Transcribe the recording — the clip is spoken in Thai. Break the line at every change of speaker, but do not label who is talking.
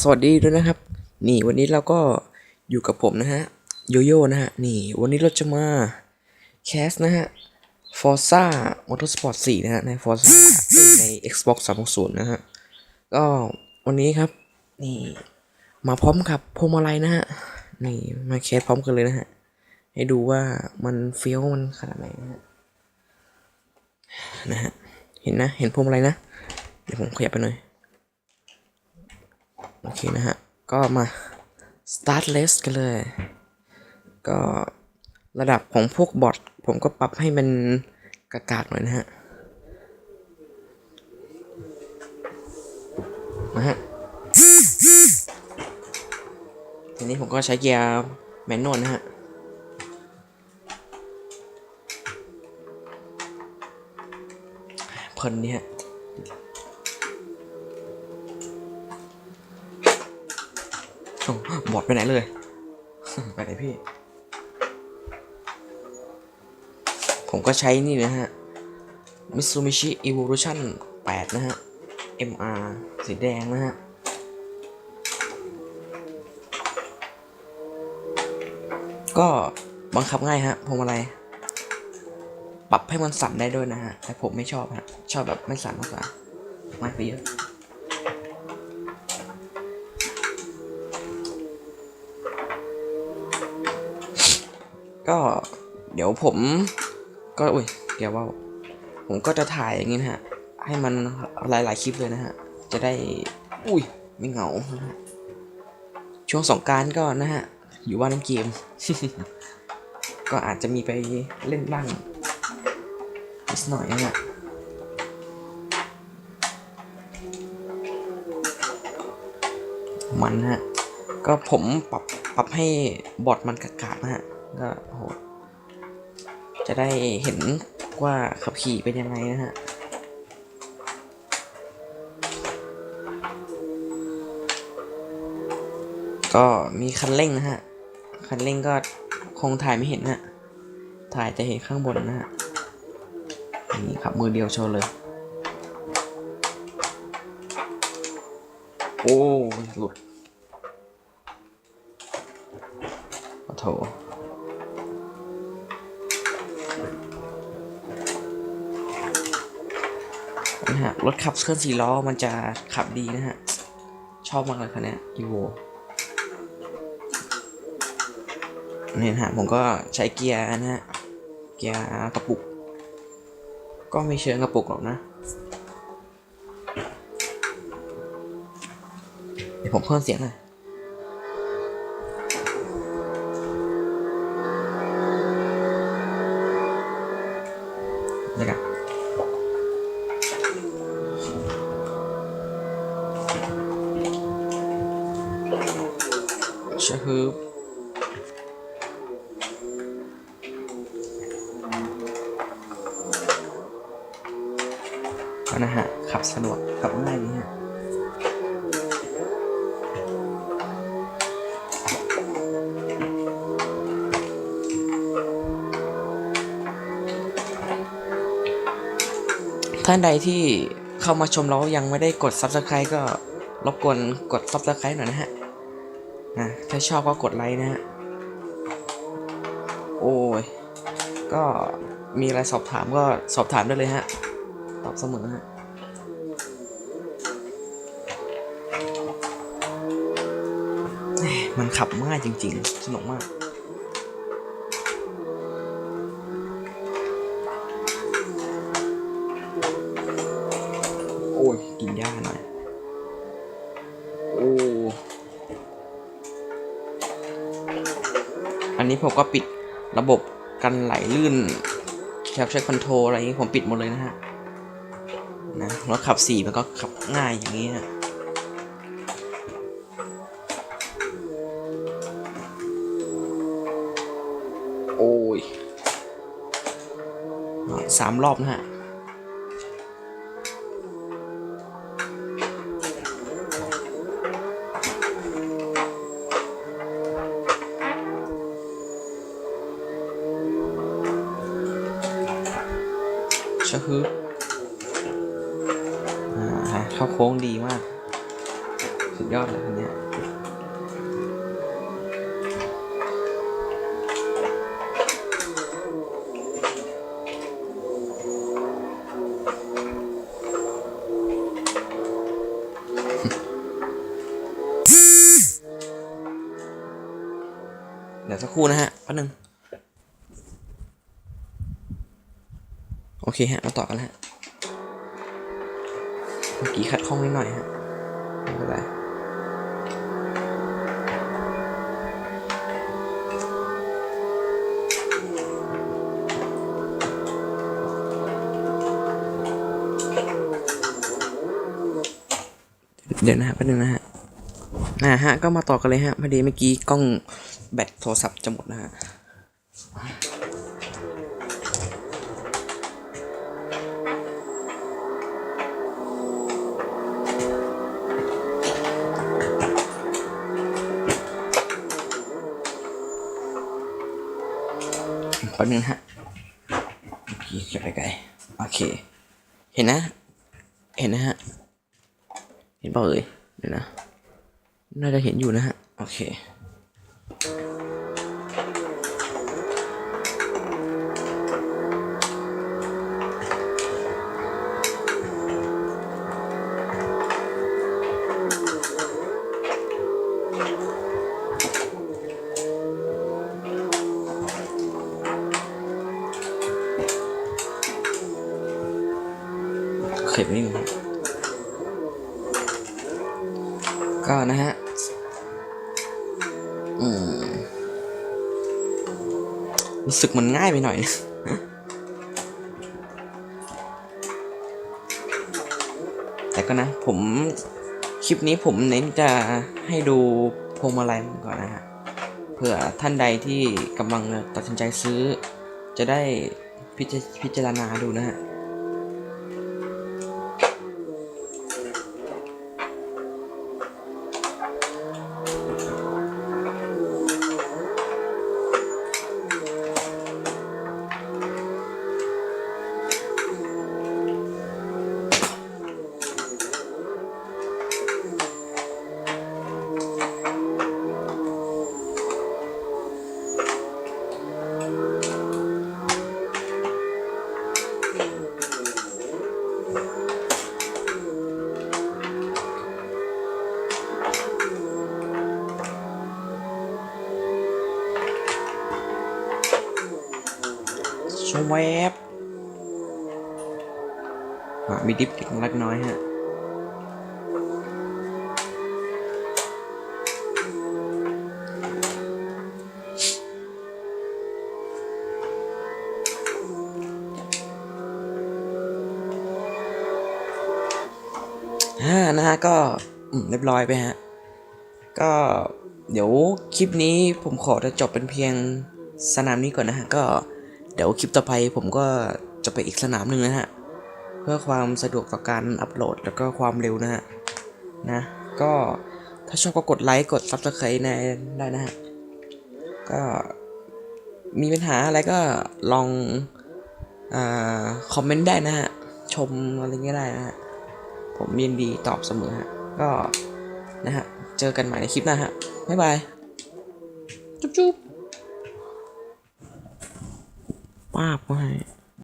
สวัสดีด้วยนะครับ นี่วันนี้เราก็อยู่กับผมนะฮะโยโย่นะฮะนี่วันนี้เราจะมาแคสนะฮะ Forza Motorsport 4นะฮะใน Forza เอ้ยใน Xbox 360 นะฮะก็วันนี้ครับนี่มาพร้อมกับพวงมาลัยนะฮะนี่มาแคสพร้อมกันเลยนะฮะให้ดูว่ามันเฟี้ยวมันขนาดไหนนะฮะนะฮะเห็นนะเห็นพวงมาลัยนะเดี๋ยวผมขยับไปหน่อย โอเคนะฮะ ก็มา start list กันเลย ก็ระดับของพวกบอทผมก็ปรับให้มันกากาดหน่อยนะฮะนะฮะทีนี้ผมก็ใช้เกียร์แมนนวลนะฮะเพลินนี่ฮ บอดไปไหนเลย ไปไหนพี่ ผมก็ใช้นี่นะฮะ Mitsubishi Evolution 8 นะฮะ MR สีแดงนะฮะก็บังคับง่ายฮะพวงมาลัยปรับให้มันสั่นได้ด้วยนะฮะ แต่ผมไม่ชอบฮะ ชอบแบบไม่สั่นมากกว่าง่ายไปเยอะ ก็เดี๋ยวผมก็อุ้ยเดี๋ยวว่าผมก็จะถ่ายอย่างงี้นะฮะ ให้มันหลายๆคลิปเลยนะฮะ จะได้ อุ้ย ไม่เหงานะฮะ ช่วงสงการก็นะฮะ อยู่บ้านเล่นเกม ก็อาจจะมีไปเล่นบ้างนิดหน่อยนะฮะมันฮะ ก็ผมปรับปรับให้บอดมันกากาดนะฮะ ก็โหจะได้เห็นว่าขับขี่เป็นยังไงนะฮะก็มีคันเร่งนะฮะ คันเร่งก็คงถ่ายไม่เห็นนะถ่ายจะเห็นข้างบนนะฮะนี่ขับมือเดียวโชว์เลย โอ้ยหลุดโอ้โถ นะฮะรถขับเคลื่อนสี่ล้อมันจะขับดีนะฮะ ชอบมากเลยคันนี้อีโวนี่นะฮะผมก็ใช้เกียร์นะฮะ เกียร์กระปุก ก็ไม่เชิงกระปุกหรอกนะ เดี๋ยวผมเพิ่มเสียงหน่อยนะครับ ชะฮึบก็นะฮะ ขับสะดวกขับง่ายดีฮะท่านใดที่เข้ามาชมเรายังไม่ได้กด Subscribe ก็รบกวนกด Subscribe หน่อยนะฮะ นะถ้าชอบก็กดไลค์นะฮะ โอ้ย ก็มีอะไรสอบถามก็สอบถามได้เลยฮะ ตอบเสมอฮะมันขับง่ายจริง ๆ สนุกมากโอ้ยกินหญ้าหน่อย นนี้ผมก็ปิดระบบกันไหลลื่นแคปชั่นคอนโทรอะไรอย่างนี้ผมปิดหมดเลยนะฮะนะรถขับสี่มันก็ขับง่ายอย่างนี้ฮะโอ้ยสามรอบนะฮะ ฮึบอ่าฮะเข้าโค้งดีมาก สุดยอดเลยคันเนี้ยเดี๋ยวสักครู่นะฮะแป๊บนึง โอเคฮะ มาต่อกันฮะเมื่อกี้ขัดข้องนิดหน่อยฮะไม่เป็นไรเดี๋ยวนะฮะแป๊บนึงนะฮะนะฮะ ก็มาต่อกันเลยฮะ พอดีเมื่อกี้กล้องแบตโทรศัพท์จะหมดนะฮะ ป๊บนึงฮะโอกี้เคไปไกลโอเค เห็นนะ เห็นนะฮะ เห็นเปล่าเอ่ยเดี๋ยวนะ น่าจะเห็นอยู่นะฮะ โอเค ข็มนิดนึงก็นะฮะ อืม รู้สึกมันง่ายไปหน่อยนะแต่ก็นะ ผมคลิปนี้ผมเน้นจะให้ดูพวงมาลัยมันก่อนนะฮะเผื่อท่านใดที่กำลังตัดสินใจซื้อ จะได้พิจพิจารณาดูนะฮะ ชวบอะมีดิฟติดเล็กน้อยฮะอ่านะฮะก็เรียบร้อยไปฮะ ก็เดี๋ยวคลิปนี้ผมขอจะจบเป็นเพียงสนามนี้ก่อนนะฮะ ก็ เดี๋ยวคลิปต่อไปผมก็จะไปอีกสนามหนึ่งนะฮะ เพื่อความสะดวกต่อการอัปโหลดแล้วก็ความเร็วนะฮะ นะ ก็ถ้าชอบก็กดไลค์กด Subscribe ในได้นะฮะ ก็มีปัญหาอะไรก็ลองอคอมเมนต์ได้นะฮะ ชมอะไรเงี้ยได้นะฮะ ผมยินดีตอบเสมอฮะ ก็นะฮะ เจอกันใหม่ในคลิปหน้าฮะ บ๊ายบาย จุ๊บ ป้าบก็ให้